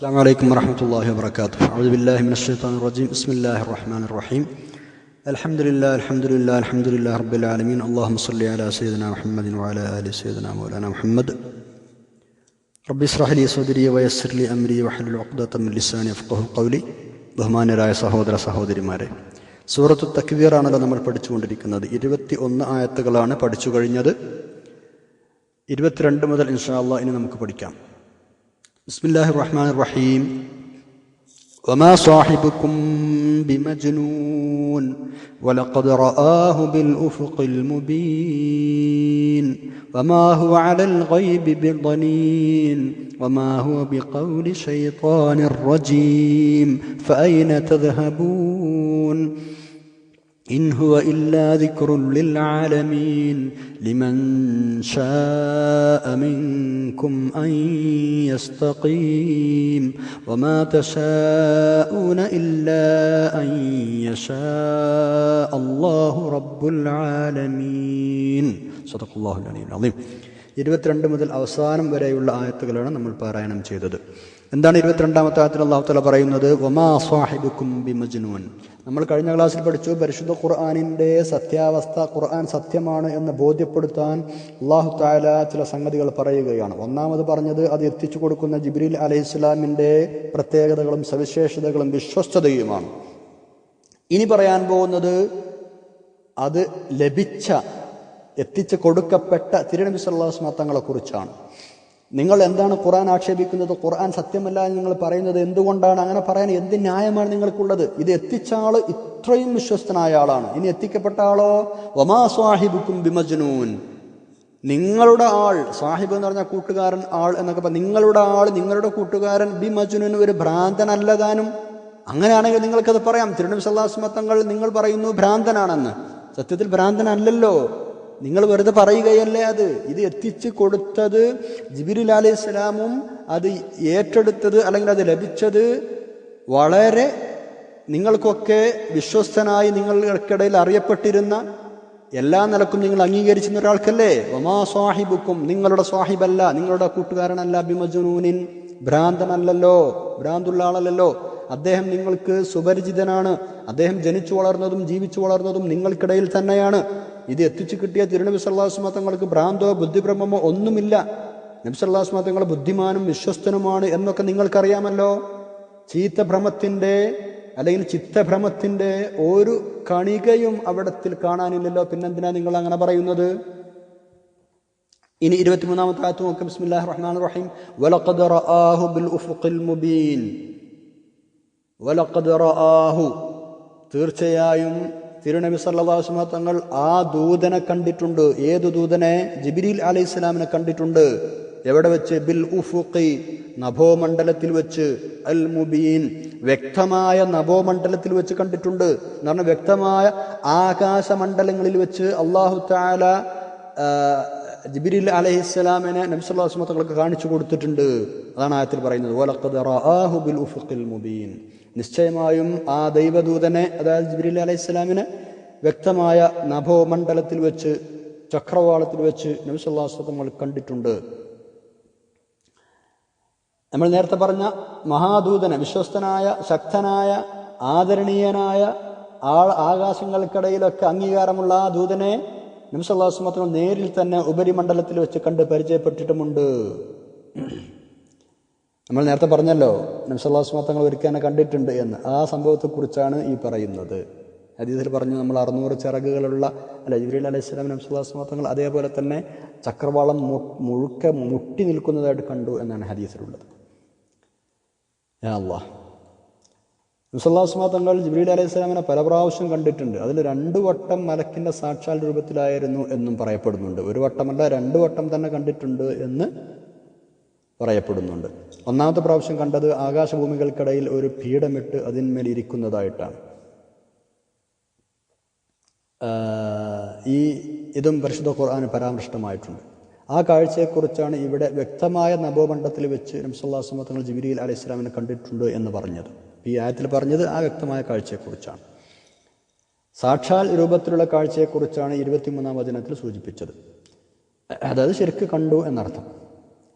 السلام عليكم ورحمة الله وبركاته أعوذ بالله من الشيطان الرجيم بسم الله الرحمن الرحيم الحمد لله الحمد لله الحمد لله رب العالمين اللهم صل على سيدنا محمد وعلى آل سيدنا مولانا محمد رب اشرح لي صدري ويسر لي أمري واحلل عقدة من لساني يفقهوا قولي ബഹുമാന്യരായ സഹോദര സഹോദരിമാരെ സൂറത്തു തക്ബീർ ആണല്ലോ നമ്മൾ പഠിച്ചുകൊണ്ടിരിക്കുന്നത് ഇരുപത്തി ഒന്ന് ആയത്തുകളാണ് പഠിച്ചു കഴിഞ്ഞത് ഇരുപത്തിരണ്ട് മുതൽ ഇൻഷാ അള്ളാഹ് ഇനി നമുക്ക് പഠിക്കാം بسم الله الرحمن الرحيم. وما صاحبكم بمجنون ولقد رآه بالأفق المبين وما هو على الغيب بضنين وما هو بقول شيطان رجيم فأين تذهبون إن هو إلا ذكر للعالمين لمن شاء منكم أن يستقيم وما تشاءون إلا أن يشاء الله رب العالمين صدق الله العلي العظيم ഇരുപത്തിരണ്ട് മുതൽ അവസാനം വരെയുള്ള ആയത്തുകളാണ് നമ്മൾ പാരായണം ചെയ്തത് എന്താണ് ഇരുപത്തിരണ്ടാമത്തെ ആയത്തിൽ അള്ളാഹു തല പറയുന്നത്? സ്വാഹിബുക്കും നമ്മൾ കഴിഞ്ഞ ക്ലാസ്സിൽ പഠിച്ചു പരിശുദ്ധ ഖുർആാനിന്റെ സത്യാവസ്ഥ ഖുർആൻ സത്യമാണ് എന്ന് ബോധ്യപ്പെടുത്താൻ അള്ളാഹു താല ചില സംഗതികൾ പറയുകയാണ്. ഒന്നാമത് പറഞ്ഞത് അത് എത്തിച്ചു കൊടുക്കുന്ന ജിബ്രീൽ അലൈഹി ഇസ്ലാമിന്റെ പ്രത്യേകതകളും സവിശേഷതകളും വിശ്വസ്തതയുമാണ്. ഇനി പറയാൻ പോകുന്നത് അത് ലഭിച്ച എത്തിച്ചു കൊടുക്കപ്പെട്ട തിരുനബി സല്ലാസ്മ തങ്ങളെ കുറിച്ചാണ്. നിങ്ങൾ എന്താണ് ഖുർആൻ ആക്ഷേപിക്കുന്നത്? ഖുർആൻ സത്യമല്ല എന്ന് നിങ്ങൾ പറയുന്നത് എന്തുകൊണ്ടാണ്? അങ്ങനെ പറയാൻ എന്ത് ന്യായമാണ് നിങ്ങൾക്കുള്ളത്? ഇത് എത്തിച്ച ആൾ ഇത്രയും വിശ്വസ്തനായ ആളാണ്. ഇനി എത്തിക്കപ്പെട്ട ആളോ? വമാ സ്വാഹിബുക്കും ബിമജ്നൂൻ. നിങ്ങളുടെ ആൾ സാഹിബ് എന്ന് പറഞ്ഞ കൂട്ടുകാരൻ ആൾ എന്നൊക്കെ നിങ്ങളുടെ ആൾ നിങ്ങളുടെ കൂട്ടുകാരൻ ബി മജുനു ഒരു ഭ്രാന്തനല്ല താനും അങ്ങനെയാണെങ്കിൽ നിങ്ങൾക്കത് പറയാം. തിരുനബി സല്ലാസ്മത്തങ്ങൾ നിങ്ങൾ പറയുന്നു ഭ്രാന്തനാണെന്ന്. സത്യത്തിൽ ഭ്രാന്തനല്ലല്ലോ. നിങ്ങൾ വെറുതെ പറയുകയല്ലേ അത്? ഇത് എത്തിച്ചു കൊടുത്തത് ജിബിരി അലൈഹി സ്വലാമും അത് ഏറ്റെടുത്തത് അല്ലെങ്കിൽ അത് ലഭിച്ചത് വളരെ നിങ്ങൾക്കൊക്കെ വിശ്വസ്തനായി നിങ്ങൾക്കിടയിൽ അറിയപ്പെട്ടിരുന്ന എല്ലാ നിലക്കും നിങ്ങൾ അംഗീകരിച്ചിരുന്ന ഒരാൾക്കല്ലേ? ഒമാ സ്വാഹിബുക്കും നിങ്ങളുടെ സ്വാഹിബല്ല നിങ്ങളുടെ കൂട്ടുകാരനല്ല ബിമജുനൂനിൻ ഭ്രാന്തനല്ലല്ലോ ഭ്രാന്തുള്ള ആളല്ലല്ലോ. അദ്ദേഹം നിങ്ങൾക്ക് സുപരിചിതനാണ്. അദ്ദേഹം ജനിച്ചു വളർന്നതും ജീവിച്ചു വളർന്നതും നിങ്ങൾക്കിടയിൽ തന്നെയാണ്. ഇത് എത്തിച്ചു കിട്ടിയ തിരുനബി സല്ലാസ്മ തങ്ങൾക്ക് ഭ്രാന്തോ ബുദ്ധിഭ്രമമോ ഒന്നുമില്ല. നബി സല്ലാസ്മ തങ്ങൾ ബുദ്ധിമാനും വിശ്വസ്തനുമാണ് എന്നൊക്കെ നിങ്ങൾക്കറിയാമല്ലോ. ചീത്തഭ്രമത്തിന്റെ അല്ലെങ്കിൽ ചിത്തഭ്രമത്തിന്റെ ഒരു കണികയും അവിടത്തിൽ കാണാനില്ലല്ലോ. പിന്നെന്തിനാ നിങ്ങൾ അങ്ങനെ പറയുന്നത്? ഇനി ഇരുപത്തിമൂന്നാമത്തെ ആയത്ത് നോക്കാം. ബിസ്മില്ലാഹി റഹ്മാൻ റഹീം. വലഖദ് റആഹു ബിൽ ഉഫുഖിൽ മുബീൻ. വലഖദ് റആഹു തീർച്ചയായും തിരുനബി സല്ലാസ്മ തങ്ങൾ ആ ദൂതനെ കണ്ടിട്ടുണ്ട്. ഏത് ദൂതനെ? ജിബിരിൽ അലൈഹി ഇസ്ലാമിനെ കണ്ടിട്ടുണ്ട്. എവിടെ വെച്ച്? ബിൽ ഉഫുഖി നഭോമണ്ഡലത്തിൽ വെച്ച്. അൽ മുബീൻ വ്യക്തമായ നഭോമണ്ഡലത്തിൽ വെച്ച് കണ്ടിട്ടുണ്ട്. എന്ന് പറഞ്ഞാൽ വ്യക്തമായ ആകാശമണ്ഡലങ്ങളിൽ വെച്ച് അള്ളാഹു താല ജിബിരിൽ അലഹിസ്സലാമിനെ നബ്സല്ലാസ്മ തങ്ങൾക്ക് കാണിച്ചു കൊടുത്തിട്ടുണ്ട്. അതാണ് ആയത്തിൽ പറയുന്നത്. ബിൽ മുബീൻ. നിശ്ചയമായും ആ ദൈവദൂതനെ അതായത് ജിബ്രീൽ അലഹിസ്സലാമിനെ വ്യക്തമായ നഭോമണ്ഡലത്തിൽ വെച്ച് ചക്രവാളത്തിൽ വെച്ച് നബിസല്ലാസ് തങ്ങൾ കണ്ടിട്ടുണ്ട്. നമ്മൾ നേരത്തെ പറഞ്ഞ മഹാദൂതനെ വിശ്വസ്തനായ ശക്തനായ ആദരണീയനായ ആൾ ആകാശങ്ങൾക്കിടയിലൊക്കെ അംഗീകാരമുള്ള ആ ദൂതനെ നബിസല്ലാസ്മത്തങ്ങൾ നേരിൽ തന്നെ ഉപരിമണ്ഡലത്തിൽ വെച്ച് കണ്ട് പരിചയപ്പെട്ടിട്ടുമുണ്ട്. നമ്മൾ നേരത്തെ പറഞ്ഞല്ലോ നബ്സല്ലാസ്മ മാത്രങ്ങൾ ഒരിക്കൽ കണ്ടിട്ടുണ്ട് എന്ന്. ആ സംഭവത്തെക്കുറിച്ചാണ് ഈ പറയുന്നത്. ഹദീസിൽ പറഞ്ഞു നമ്മൾ അറുന്നൂറ് ചിറകുകളുള്ള അല്ല ജിബ്രീൽ അലൈഹി സ്വലാം നബ്സല്ലാസ്മ അതേപോലെ തന്നെ ചക്രവാളം മുഴുക്ക മുട്ടി നിൽക്കുന്നതായിട്ട് കണ്ടു എന്നാണ് ഹദീസിലുള്ളത്. അള്ളാഹ് നബ്സല്ലാസ്മ തങ്ങൾ ജിബ്രീൽ അലൈഹി സ്വലാമിനെ പല പ്രാവശ്യം കണ്ടിട്ടുണ്ട്. അതിൽ രണ്ട് വട്ടം മലക്കിന്റെ സാക്ഷാൽ രൂപത്തിലായിരുന്നു എന്നും പറയപ്പെടുന്നുണ്ട്. ഒരു വട്ടമല്ല രണ്ട് വട്ടം തന്നെ കണ്ടിട്ടുണ്ട് എന്ന് പറയപ്പെടുന്നുണ്ട്. ഒന്നാമത്തെ പ്രാവശ്യം കണ്ടത് ആകാശഭൂമികൾക്കിടയിൽ ഒരു പീഠമിട്ട് അതിന്മേൽ ഇരിക്കുന്നതായിട്ടാണ്. ഈ ഇതും പരിശുദ്ധ ഖുർആാന് പരാമൃഷ്ടമായിട്ടുണ്ട്. ആ കാഴ്ചയെക്കുറിച്ചാണ് ഇവിടെ വ്യക്തമായ നവോമണ്ഡത്തിൽ വെച്ച് നംസല്ലാ തങ്ങൾ ജിബിരിയിൽ അലൈഹി സ്വലാമിനെ കണ്ടിട്ടുണ്ട് എന്ന് പറഞ്ഞത്. ഈ ആയത്തിൽ പറഞ്ഞത് ആ വ്യക്തമായ കാഴ്ചയെക്കുറിച്ചാണ്. സാക്ഷാൽ രൂപത്തിലുള്ള കാഴ്ചയെക്കുറിച്ചാണ് ഇരുപത്തിമൂന്നാം വചനത്തിൽ സൂചിപ്പിച്ചത്. അതായത് ശരിക്ക് കണ്ടു എന്നർത്ഥം.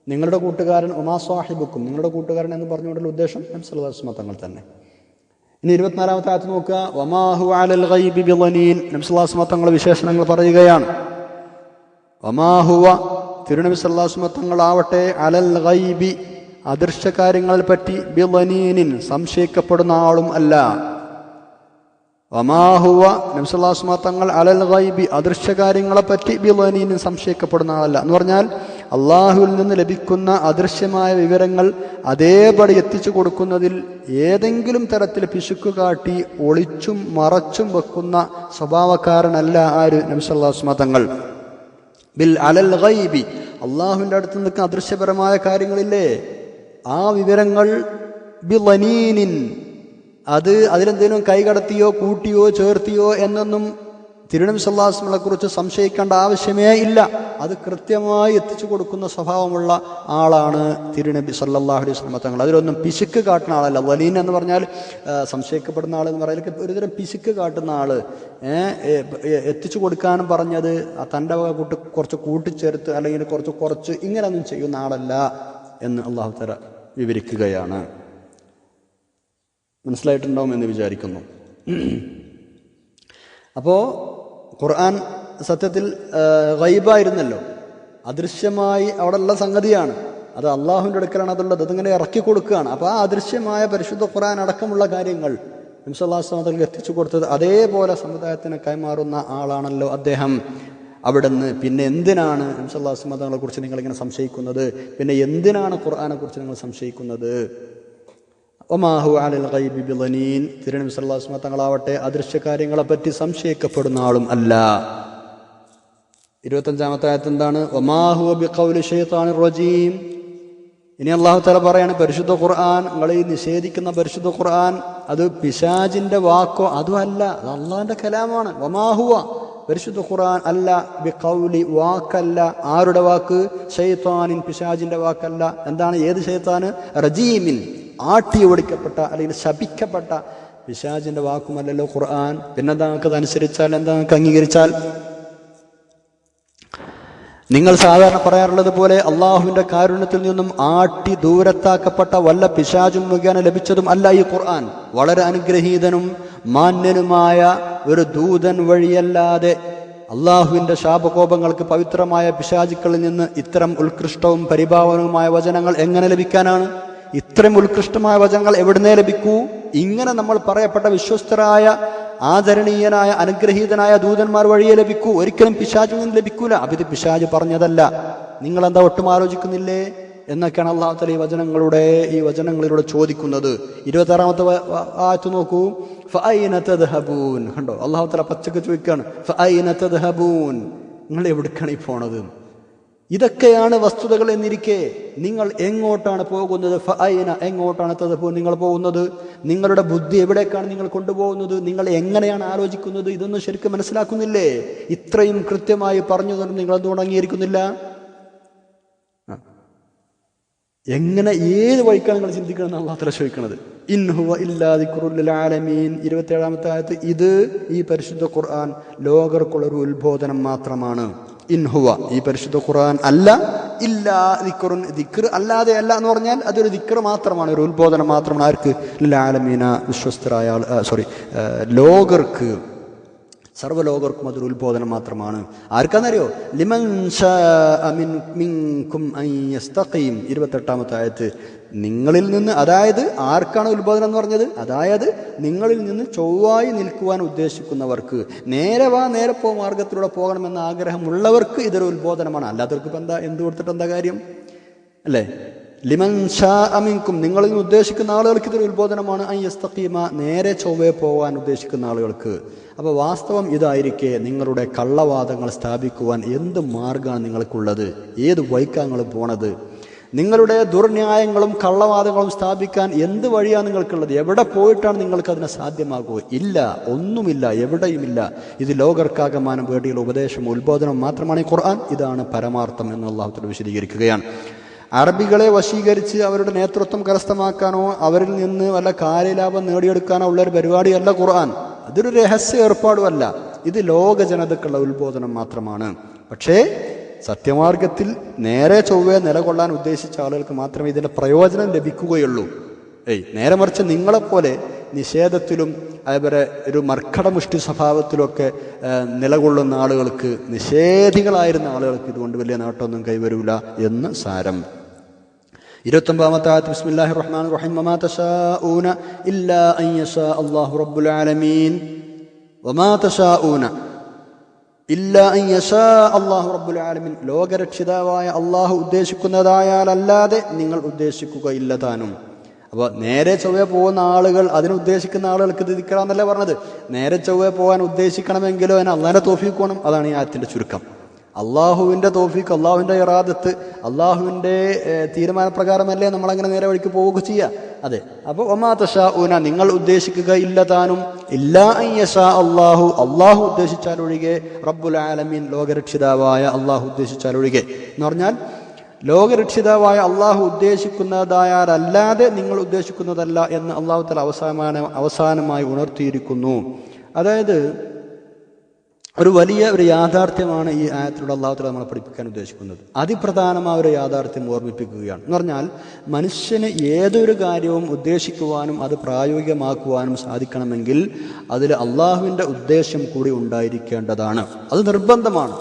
നിങ്ങളുടെ കൂട്ടുകാരൻ ഉമാ സാഹിബുക്കും നിങ്ങളുടെ കൂട്ടുകാരൻ എന്ന് പറഞ്ഞുകൊണ്ടുള്ള ഉദ്ദേശം എം സലഹസ്മ തങ്ങൾ തന്നെ. ഇനി ഇരുപത്തിനാലാമത്തെ ആയത്ത് നോക്കുക. വമാഹു അലൽ ഗൈബി ബിളനീൻ തങ്ങൾ വിശേഷണങ്ങൾ പറയുകയാണ്. വമാഹുവ. തിരുനബി സല്ലാസ്മ തങ്ങളാവട്ടെ അലൽ ഗൈബി അദൃശ്യ കാര്യങ്ങളെ പറ്റി ബിലനീനിൻ സംശയിക്കപ്പെടുന്ന ആളും അല്ല. വമാഹുവ നബ്സുല്ലാസ്മ തങ്ങൾ അലൽ ഗൈബി അദൃശ്യ കാര്യങ്ങളെ പറ്റി ബിലനീനിൻ സംശയിക്കപ്പെടുന്ന ആളല്ല. എന്ന് പറഞ്ഞാൽ അള്ളാഹുവിൽ നിന്ന് ലഭിക്കുന്ന അദൃശ്യമായ വിവരങ്ങൾ അതേപടി എത്തിച്ചു കൊടുക്കുന്നതിൽ ഏതെങ്കിലും തരത്തിൽ പിശുക്ക് കാട്ടി ഒളിച്ചും മറച്ചും വെക്കുന്ന സ്വഭാവക്കാരനല്ല ആര്? നബ്സല്ലാസ്മ തങ്ങൾ. ബിൽ അലൽ ഗൈബി അള്ളാഹുവിന്റെ അടുത്ത് നിൽക്കുന്ന അദൃശ്യപരമായ കാര്യങ്ങളില്ലേ? ആ വിവരങ്ങൾ ബിലനീനിൻ അത് അതിലെന്തെങ്കിലും കൈകടത്തിയോ കൂട്ടിയോ ചേർത്തിയോ എന്നൊന്നും തിരുനബി സല്ലാസ്മളെ കുറിച്ച് സംശയിക്കേണ്ട ആവശ്യമേ ഇല്ല. അത് കൃത്യമായി എത്തിച്ചു കൊടുക്കുന്ന സ്വഭാവമുള്ള ആളാണ് തിരുനബി സല്ലാഹു അലൈഹി തങ്ങൾ. അതിലൊന്നും പിശുക്ക് കാട്ടുന്ന ആളല്ല. വലീൻ എന്ന് പറഞ്ഞാൽ സംശയിക്കപ്പെടുന്ന ആൾ എന്ന് പറയുന്നത് ഒരുതരം പിശുക്ക് കാട്ടുന്ന ആൾ എത്തിച്ചു കൊടുക്കാനും പറഞ്ഞത് തന്റെ വക കൂട്ട് കുറച്ച് കൂട്ടിച്ചേർത്ത് അല്ലെങ്കിൽ കുറച്ച് കുറച്ച് ഇങ്ങനെയൊന്നും ചെയ്യുന്ന ആളല്ല എന്ന് അള്ളാഹു തല വിവരിക്കുകയാണ്. മനസ്സിലായിട്ടുണ്ടാവും എന്ന് വിചാരിക്കുന്നു. അപ്പോൾ ഖുർആൻ സത്യത്തിൽ ഗൈബായിരുന്നല്ലോ. അദൃശ്യമായി അവിടെ ഉള്ള സംഗതിയാണ്. അത് അള്ളാഹുവിന്റെ അടുക്കലാണ് അതുള്ളത്. അതിങ്ങനെ ഇറക്കി കൊടുക്കുകയാണ്. അപ്പോൾ ആ അദൃശ്യമായ പരിശുദ്ധ ഖുർആൻ അടക്കമുള്ള കാര്യങ്ങൾ നിംസല്ലാസ്ലാമത്തിൽ എത്തിച്ചു കൊടുത്തത് അതേപോലെ സമുദായത്തിന് കൈമാറുന്ന ആളാണല്ലോ അദ്ദേഹം. അവിടുന്ന് പിന്നെ എന്തിനാണ് നിംസല്ലാസ്മതങ്ങളെ കുറിച്ച് നിങ്ങളിങ്ങനെ സംശയിക്കുന്നത്? പിന്നെ എന്തിനാണ് ഖുർആാനെ കുറിച്ച് നിങ്ങൾ സംശയിക്കുന്നത്? ഒമാഹു അലൽ ഗൈബി ബിളനീൻ തിരുനബി വസല്ലം തങ്ങളാവട്ടെ അദൃശ്യ സംശയിക്കപ്പെടുന്ന ആളും അല്ല. ഇരുപത്തഞ്ചാമത്തെ ആയത്ത് എന്താണ്? ഒമാഹു ബിഖൗലി ഷൈത്താനിർ റജീം. ഇനി അള്ളാഹു തല പറയാണ് പരിശുദ്ധ ഖുർആൻ നിങ്ങൾ നിഷേധിക്കുന്ന പരിശുദ്ധ ഖുർആൻ അത് പിശാജിന്റെ വാക്കോ അതും അല്ല അത് അള്ളാഹിന്റെ കലാമാണ്. വമാഹുവ പരിശുദ്ധ ഖുറാൻ അല്ല ബി കൗലി വാക്കല്ല ആരുടെ വാക്ക്? ഷെയ്ത്താനിൻ പിശാജിന്റെ വാക്കല്ല. എന്താണ് ഏത് ഷെയ്ത്താന് റജീമിൻ ആട്ടി ഓടിക്കപ്പെട്ട അല്ലെങ്കിൽ ശപിക്കപ്പെട്ട പിശാജിന്റെ വാക്കുമല്ലല്ലോ ഖുർആൻ. പിന്നെന്താ? നിങ്ങൾക്ക് അതനുസരിച്ചാൽ എന്താ? നിങ്ങൾക്ക് അംഗീകരിച്ചാൽ നിങ്ങൾ സാധാരണ പറയാറുള്ളത് പോലെ അള്ളാഹുവിന്റെ കാരുണ്യത്തിൽ നിന്നും ആട്ടി ദൂരത്താക്കപ്പെട്ട വല്ല പിശാചും മുഖേന ലഭിച്ചതും അല്ല ഈ ഖുർആൻ. വളരെ അനുഗ്രഹീതനും മാന്യനുമായ ഒരു ദൂതൻ വഴിയല്ലാതെ അള്ളാഹുവിന്റെ ശാപകോപങ്ങൾക്ക് പവിത്രമായ പിശാചുക്കളിൽ നിന്ന് ഇത്തരം ഉത്കൃഷ്ടവും പരിഭാവനവുമായ വചനങ്ങൾ എങ്ങനെ ലഭിക്കാനാണ്? ഇത്രയും ഉത്കൃഷ്ടമായ വചനങ്ങൾ എവിടുന്നേ ലഭിക്കൂ? ഇങ്ങനെ നമ്മൾ പറയപ്പെട്ട വിശ്വസ്തരായ ആദരണീയനായ അനുഗ്രഹീതനായ ദൂതന്മാർ വഴിയേ ലഭിക്കൂ. ഒരിക്കലും പിശാചിൽ നിന്ന് ലഭിക്കൂല. അഭിത് പിശാജ് പറഞ്ഞതല്ല. നിങ്ങൾ എന്താ ഒട്ടും ആലോചിക്കുന്നില്ലേ? എന്നൊക്കെയാണ് അള്ളാഹു തല ഈ വചനങ്ങളുടെ ഈ വചനങ്ങളിലൂടെ ചോദിക്കുന്നത്. ഇരുപത്താറാമത്തെ ആയത്ത് നോക്കൂ. കണ്ടോ? അള്ളാഹു തല പച്ചക്ക് ചോദിക്കുകയാണ്. നിങ്ങൾ എവിടേക്കാണ് ഈ പോണത്? ഇതൊക്കെയാണ് വസ്തുതകൾ എന്നിരിക്കെ. നിങ്ങൾ എങ്ങോട്ടാണ് പോകുന്നത്? ഫൈന എങ്ങോട്ടാണ് തദ്ഹബൂൻ നിങ്ങൾ പോകുന്നത്? നിങ്ങളുടെ ബുദ്ധി എവിടേക്കാണ് നിങ്ങൾ കൊണ്ടുപോകുന്നത്? നിങ്ങൾ എങ്ങനെയാണ് ആലോചിക്കുന്നത്? ഇതൊന്നും ശരിക്കും മനസ്സിലാക്കുന്നില്ലേ? ഇത്രയും കൃത്യമായി പറഞ്ഞു തന്നെ നിങ്ങൾ തുടങ്ങിയിരിക്കുന്നില്ല എങ്ങനെ ഏത് വഴിക്കാണ് നിങ്ങൾ ചിന്തിക്കണം എന്ന് അള്ളാഹ് തല ചോദിക്കുന്നത് ഇൻഹുവ ആലമീൻ. ഇരുപത്തിയേഴാമത്തെ ആയത്ത് ഇത് ഈ പരിശുദ്ധ ഖുർആൻ ലോകർക്കുള്ളൊരു ഉത്ബോധനം മാത്രമാണ്. ഇൻഹുവ ഈ പരിശുദ്ധ ഖുർആൻ അല്ല ഇല്ലാ ദിക്റുൻ ദിക്ർ അല്ലാതെ അല്ല എന്ന് പറഞ്ഞാൽ അതൊരു ദിക്ർ മാത്രമാണ് ഒരു ഉത്ബോധനം മാത്രമാണ്. ആർക്ക്? ലാലമീന വിശ്വസ്തരായ സോറി ലോകർക്ക് സർവലോകർക്കും അതൊരു ഉത്ബോധനം മാത്രമാണ്. ആർക്കാന്നറിയോ? ലിമൻ ഇരുപത്തെട്ടാമത്തെ ആയത്ത്. നിങ്ങളിൽ നിന്ന് അതായത് ആർക്കാണ് ഉത്ബോധനം എന്ന് പറഞ്ഞത്? അതായത് നിങ്ങളിൽ നിന്ന് ചൊവ്വായി നിൽക്കുവാൻ ഉദ്ദേശിക്കുന്നവർക്ക്. നേരെ വാ നേരെ പോ മാർഗത്തിലൂടെ പോകണമെന്ന ആഗ്രഹമുള്ളവർക്ക് ഇതൊരു ഉത്ബോധനമാണ്. അല്ലാത്തവർക്ക് ഇപ്പം എന്താ എന്ത് കൊടുത്തിട്ട് എന്താ കാര്യം? അല്ലേ? ലിമൻ ഷാ അമിൻകും. നിങ്ങളിൽ നിന്ന് ഉദ്ദേശിക്കുന്ന ആളുകൾക്ക് ഇതൊരു ഉത്ബോധനമാണ്. ഐ യസ്തഖീമ. നേരെ ചൊവ്വേ പോകാൻ ഉദ്ദേശിക്കുന്ന ആളുകൾക്ക്. അപ്പോൾ വാസ്തവം ഇതായിരിക്കെ നിങ്ങളുടെ കള്ളവാദങ്ങൾ സ്ഥാപിക്കുവാൻ എന്ത് മാർഗമാണ് നിങ്ങൾക്കുള്ളത്? ഏത് വൈക്കാങ്ങൾ പോണത്? നിങ്ങളുടെ ദുർന്യായങ്ങളും കള്ളവാദങ്ങളും സ്ഥാപിക്കാൻ എന്ത് വഴിയാണ് നിങ്ങൾക്കുള്ളത്? എവിടെ പോയിട്ടാണ് നിങ്ങൾക്ക് അതിനെ സാധ്യമാകുക? ഇല്ല ഒന്നുമില്ല എവിടെയുമില്ല. ഇത് ലോകർക്കാകമാനം വേണ്ടിയുള്ള ഉപദേശം ഉത്ബോധനം മാത്രമാണ് ഈ ഖുർആൻ. ഇതാണ് പരമാർത്ഥം എന്ന് അള്ളാഹുത്തല വിശദീകരിക്കുകയാണ്. അറബികളെ വശീകരിച്ച് അവരുടെ നേതൃത്വം കരസ്ഥമാക്കാനോ അവരിൽ നിന്ന് വല്ല കാര്യലാഭം നേടിയെടുക്കാനോ ഉള്ള ഒരു പരിപാടിയല്ല ഖുർആൻ. അതൊരു രഹസ്യ ഏർപ്പാടുമല്ല. ഇത് ലോക ജനതക്കുള്ള ഉത്ബോധനം മാത്രമാണ്. പക്ഷേ സത്യമാർഗത്തിൽ നേരെ ചൊവ്വേ നിലകൊള്ളാൻ ഉദ്ദേശിച്ച ആളുകൾക്ക് മാത്രമേ ഇതിന്റെ പ്രയോജനം ലഭിക്കുകയുള്ളൂ. ഏയ് നേരെ മറിച്ച് നിങ്ങളെപ്പോലെ നിഷേധത്തിലും അതേപോലെ ഒരു മർക്കടമുഷ്ടി സ്വഭാവത്തിലൊക്കെ നിലകൊള്ളുന്ന ആളുകൾക്ക് നിഷേധികളായിരുന്ന ആളുകൾക്ക് ഇതുകൊണ്ട് വലിയ നേട്ടമൊന്നും കൈവരൂല എന്ന് സാരം. ഇരുപത്തൊമ്പതാമത്തെ ബിസ്മില്ലാഹി റഹീം തശാഊന ഇല്ലാ അൻ യശാ അല്ലാഹു ആലമീൻ. വമാ തശാഊന ലോകരക്ഷിതാവായ അള്ളാഹു ഉദ്ദേശിക്കുന്നതായാലല്ലാതെ നിങ്ങൾ ഉദ്ദേശിക്കുകയില്ല താനും. അപ്പോൾ നേരെ ചൊവ്വെ പോകുന്ന ആളുകൾ അതിന് ഉദ്ദേശിക്കുന്ന ആളുകൾക്ക് ഇത് ദിക്കണമെന്നല്ല പറഞ്ഞത്? നേരെ ചൊവ്വെ പോകാൻ ഉദ്ദേശിക്കണമെങ്കിലോ അതിന് അള്ളാഹിനെ തോഫിക്കണം അതാണ് ഈ ആയത്തിന്റെ ചുരുക്കം. അള്ളാഹുവിന്റെ തോഫിക്ക് അള്ളാഹുവിന്റെ ഇറാദത്ത് അള്ളാഹുവിന്റെ തീരുമാനപ്രകാരമല്ലേ നമ്മളങ്ങനെ നേരെ വഴിക്ക് പോവുക ചെയ്യുക അതെ. അപ്പോൾ ഒമാ തഷാ ഊന നിങ്ങൾ ഉദ്ദേശിക്കുക ഇല്ല താനും. ഇല്ലാ അയ്യഷാ അള്ളാഹു. അള്ളാഹു ഉദ്ദേശിച്ചാലൊഴികെ റബ്ബുൽ ആലമീൻ ലോകരക്ഷിതാവായ അള്ളാഹു ഉദ്ദേശിച്ചാലൊഴികെ എന്ന് പറഞ്ഞാൽ ലോകരക്ഷിതാവായ അള്ളാഹു ഉദ്ദേശിക്കുന്നതായാലല്ലാതെ നിങ്ങൾ ഉദ്ദേശിക്കുന്നതല്ല എന്ന് അള്ളാഹു തല അവസാന അവസാനമായി ഉണർത്തിയിരിക്കുന്നു. അതായത് ഒരു വലിയ ഒരു യാഥാർത്ഥ്യമാണ് ഈ ആയത്തിലൂടെ അള്ളാഹുത്തല നമ്മളെ പഠിപ്പിക്കാൻ ഉദ്ദേശിക്കുന്നത്. അതിപ്രധാനമായ ഒരു യാഥാർത്ഥ്യം ഓർമ്മിപ്പിക്കുകയാണ്. എന്ന് പറഞ്ഞാൽ മനുഷ്യന് ഏതൊരു കാര്യവും ഉദ്ദേശിക്കുവാനും അത് പ്രായോഗികമാക്കുവാനും സാധിക്കണമെങ്കിൽ അതിൽ അള്ളാഹുവിന്റെ ഉദ്ദേശം കൂടി ഉണ്ടായിരിക്കേണ്ടതാണ്. അത് നിർബന്ധമാണ്.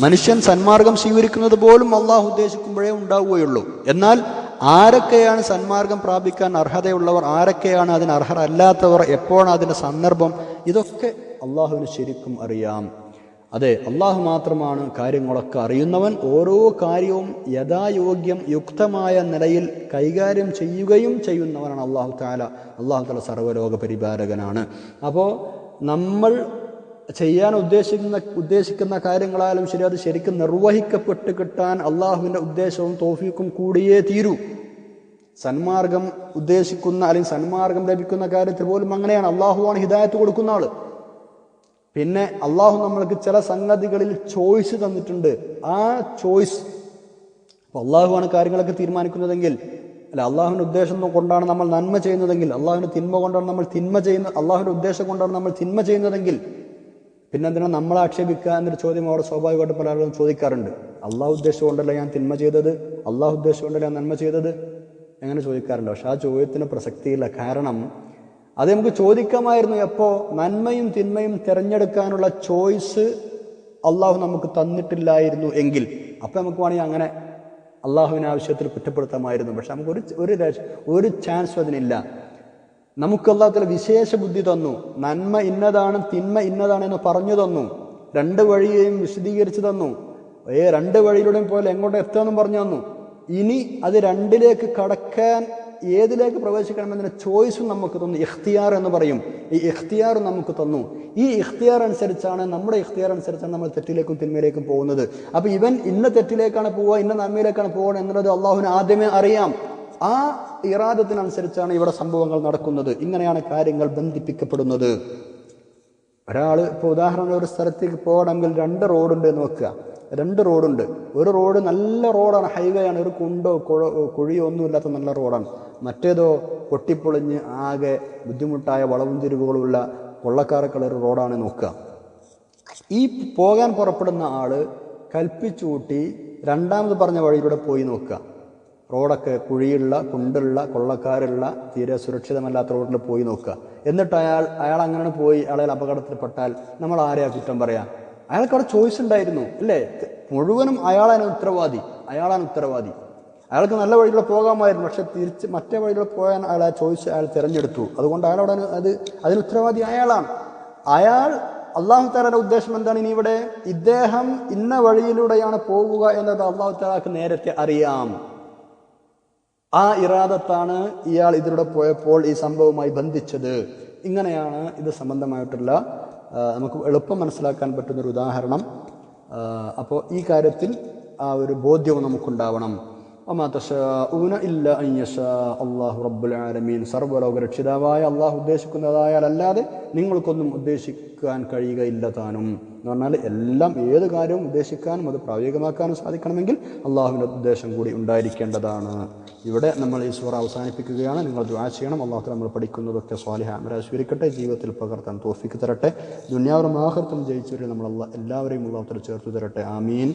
മനുഷ്യൻ സന്മാർഗം സ്വീകരിക്കുന്നത് പോലും അള്ളാഹു ഉദ്ദേശിക്കുമ്പോഴേ ഉണ്ടാവുകയുള്ളൂ. എന്നാൽ ആരൊക്കെയാണ് സന്മാർഗം പ്രാപിക്കാൻ അർഹതയുള്ളവർ? ആരൊക്കെയാണ് അതിന് അർഹരല്ലാത്തവർ? എപ്പോഴാണ് അതിന്റെ സന്ദർഭം? ഇതൊക്കെ അള്ളാഹുവിന് ശരിക്കും അറിയാം. അതെ അള്ളാഹു മാത്രമാണ് കാര്യങ്ങളൊക്കെ അറിയുന്നവൻ. ഓരോ കാര്യവും യഥായോഗ്യം യുക്തമായ നിലയിൽ കൈകാര്യം ചെയ്യുകയും ചെയ്യുന്നവനാണ് അള്ളാഹു താല അള്ളാഹു താല സർവലോക പരിപാലകനാണ്. അപ്പോൾ നമ്മൾ ചെയ്യാൻ ഉദ്ദേശിക്കുന്ന ഉദ്ദേശിക്കുന്ന കാര്യങ്ങളായാലും ശരി അത് ശരിക്കും നിർവഹിക്കപ്പെട്ട് കിട്ടാൻ അള്ളാഹുവിന്റെ ഉദ്ദേശവും തോഫീക്കും കൂടിയേ തീരൂ. സന്മാർഗം ഉദ്ദേശിക്കുന്ന അല്ലെങ്കിൽ സന്മാർഗം ലഭിക്കുന്ന കാര്യത്തിൽ പോലും അങ്ങനെയാണ്. അള്ളാഹുവാണ് ഹിദായത്ത് കൊടുക്കുന്ന ആൾ. പിന്നെ അള്ളാഹു നമ്മൾക്ക് ചില സംഗതികളിൽ ചോയ്സ് തന്നിട്ടുണ്ട്. ആ ചോയ്സ് അപ്പോൾ അള്ളാഹുവാണ് കാര്യങ്ങളൊക്കെ തീരുമാനിക്കുന്നതെങ്കിൽ അല്ല അള്ളാഹുവിന്റെ ഉദ്ദേശം കൊണ്ടാണ് നമ്മൾ നന്മ ചെയ്യുന്നതെങ്കിൽ അള്ളാഹുവിന്റെ തിന്മ കൊണ്ടാണ് നമ്മൾ തിന്മ ചെയ്യുന്ന അള്ളാഹുവിന്റെ ഉദ്ദേശം കൊണ്ടാണ് നമ്മൾ തിന്മ ചെയ്യുന്നതെങ്കിൽ പിന്നെ എന്തിനാണ് നമ്മളെ ആക്ഷേപിക്കുക എന്നൊരു ചോദ്യം അവിടെ സ്വാഭാവികമായിട്ട് പല ആളുകളും ചോദിക്കാറുണ്ട്. അള്ളാഹു ഉദ്ദേശം കൊണ്ടല്ല ഞാൻ തിന്മ ചെയ്തത്? അള്ളാഹു ഉദ്ദേശം കൊണ്ടല്ല ഞാൻ നന്മ ചെയ്തത്? എങ്ങനെ ചോദിക്കാറുണ്ട്. പക്ഷെ ആ ചോദ്യത്തിന് പ്രസക്തിയില്ല. കാരണം അത് നമുക്ക് ചോദിക്കാമായിരുന്നു എപ്പോ നന്മയും തിന്മയും തിരഞ്ഞെടുക്കാനുള്ള ചോയ്സ് അള്ളാഹു നമുക്ക് തന്നിട്ടില്ലായിരുന്നു എങ്കിൽ. അപ്പം നമുക്ക് വേണമെങ്കിൽ അങ്ങനെ അള്ളാഹുവിനെ ആവശ്യത്തിൽ കുറ്റപ്പെടുത്താമായിരുന്നു. പക്ഷെ നമുക്ക് ഒരു ഒരു ഒരു ചാൻസും അതിനില്ല. നമുക്ക് അള്ളാഹത്തിൽ വിശേഷ ബുദ്ധി തന്നു. നന്മ ഇന്നതാണ് തിന്മ ഇന്നതാണ് എന്ന് പറഞ്ഞു തന്നു. രണ്ട് വഴിയെയും വിശദീകരിച്ചു തന്നു. ഏ രണ്ട് വഴിയിലൂടെയും പോലെ എങ്ങോട്ട് എത്തുമെന്നും പറഞ്ഞു തന്നു. ഇനി അത് രണ്ടിലേക്ക് കടക്കാൻ ഏതിലേക്ക് പ്രവേശിക്കണമെന്നതിന് ചോയ്സും നമുക്ക് തന്നു. ഇഖ്തിയാർ എന്ന് പറയും. ഈ ഇഖ്തിയാർ നമുക്ക് തന്നു. ഈ ഇഖ്തിയാർ അനുസരിച്ചാണ് നമ്മുടെ ഇഖ്തിയാർ അനുസരിച്ചാണ് നമ്മൾ തെറ്റിലേക്കും തിന്മയിലേക്കും പോകുന്നത്. അപ്പൊ ഇവൻ ഇന്ന തെറ്റിലേക്കാണ് പോവുക ഇന്ന നന്മയിലേക്കാണ് പോവുക എന്നുള്ളത് അള്ളാഹുവിന് ആദ്യമേ അറിയാം. ആ ഇറാദത്തിനനുസരിച്ചാണ് ഇവിടെ സംഭവങ്ങൾ നടക്കുന്നത്. ഇങ്ങനെയാണ് കാര്യങ്ങൾ ബന്ധിപ്പിക്കപ്പെടുന്നത്. ഒരാൾ ഇപ്പോൾ ഉദാഹരണം ഒരു സ്ഥലത്തേക്ക് പോകണമെങ്കിൽ രണ്ട് റോഡുണ്ട് എന്ന് വെക്കുക. രണ്ട് റോഡുണ്ട്. ഒരു റോഡ് നല്ല റോഡാണ്. ഹൈവേ ആണ് ഒരു കുണ്ടോ കുഴ കുഴിയോ ഒന്നുമില്ലാത്ത നല്ല റോഡാണ്. മറ്റേതോ പൊട്ടിപ്പൊളിഞ്ഞ് ആകെ ബുദ്ധിമുട്ടായ വളവും തിരിവുകളുള്ള കൊള്ളക്കാരക്കുള്ള ഒരു റോഡാണ് നോക്കുക. ഈ പോകാൻ പുറപ്പെടുന്ന ആൾ കൽപ്പിച്ചൂട്ടി രണ്ടാമത് പറഞ്ഞ വഴിയിലൂടെ പോയി നോക്കുക. റോഡൊക്കെ കുഴിയുള്ള കുണ്ടുള്ള കൊള്ളക്കാരുള്ള തീരെ സുരക്ഷിതമല്ലാത്ത റോഡിൽ പോയി നോക്കുക. എന്നിട്ട് അയാൾ അയാൾ അങ്ങനെ പോയി അയാൾ അപകടത്തിൽപ്പെട്ടാൽ നമ്മൾ ആരെയാ കുറ്റം പറയാ? അയാൾക്ക് അവിടെ ചോയ്സ് ഉണ്ടായിരുന്നു അല്ലേ? മുഴുവനും അയാളാണ് ഉത്തരവാദി അയാളാണ് ഉത്തരവാദി. അയാൾക്ക് നല്ല വഴിയിലൂടെ പോകാമായിരുന്നു പക്ഷെ തിരിച്ച് മറ്റേ വഴിയിലൂടെ പോകാൻ അയാൾ ആ ചോയ്സ് അയാൾ തിരഞ്ഞെടുത്തു. അതുകൊണ്ട് അയാൾ അവിടെ അത് അതിന് ഉത്തരവാദി അയാളാണ്. അയാൾ അള്ളാഹു താലയുടെ ഉദ്ദേശം എന്താണ്? ഇനി ഇവിടെ ഇദ്ദേഹം ഇന്ന വഴിയിലൂടെയാണ് പോവുക എന്നത് അള്ളാഹു താലാക്ക് നേരത്തെ അറിയാം. ആ ഇറാദത്താണ് ഇയാൾ ഇതിലൂടെ പോയപ്പോൾ ഈ സംഭവവുമായി ബന്ധിച്ചത്. ഇങ്ങനെയാണ് ഇത് സംബന്ധമായിട്ടുള്ള നമുക്ക് എളുപ്പം മനസ്സിലാക്കാൻ പറ്റുന്നൊരു ഉദാഹരണം. അപ്പോൾ ഈ കാര്യത്തിൽ ആ ഒരു ബോധ്യവും നമുക്കുണ്ടാവണം. ഇല്ല അല്ലാഹു റബ്ബുൽ ആലമീൻ സർവലോക രക്ഷിതാവായ അള്ളാഹു ഉദ്ദേശിക്കുന്നതായാൽ അല്ലാതെ നിങ്ങൾക്കൊന്നും ഉദ്ദേശിക്കാൻ കഴിയുകയില്ല താനും. എന്ന് പറഞ്ഞാൽ എല്ലാം ഏത് കാര്യവും ഉദ്ദേശിക്കാനും അത് പ്രായോഗികമാക്കാനും സാധിക്കണമെങ്കിൽ അള്ളാഹുവിന്റെ ഉദ്ദേശം കൂടി ഉണ്ടായിരിക്കേണ്ടതാണ്. ഇവിടെ നമ്മൾ ഈ സൂറ അവസാനിപ്പിക്കുകയാണ്. നിങ്ങൾ ദുആ ചെയ്യണം. അള്ളാഹു നമ്മൾ പഠിക്കുന്നതൊക്കെ സ്വാലിഹ അമര സ്വീകരിക്കട്ടെ. ജീവിതത്തിൽ പകർത്താൻ തോഫിക്ക് തരട്ടെ. ദുന്യാവരും ആഹർത്തും ജയിച്ചവരെ നമ്മൾ അള്ളാഹ് എല്ലാവരെയും അള്ളാഹുത്തിൽ ചേർത്ത് തരട്ടെ. ആമീൻ.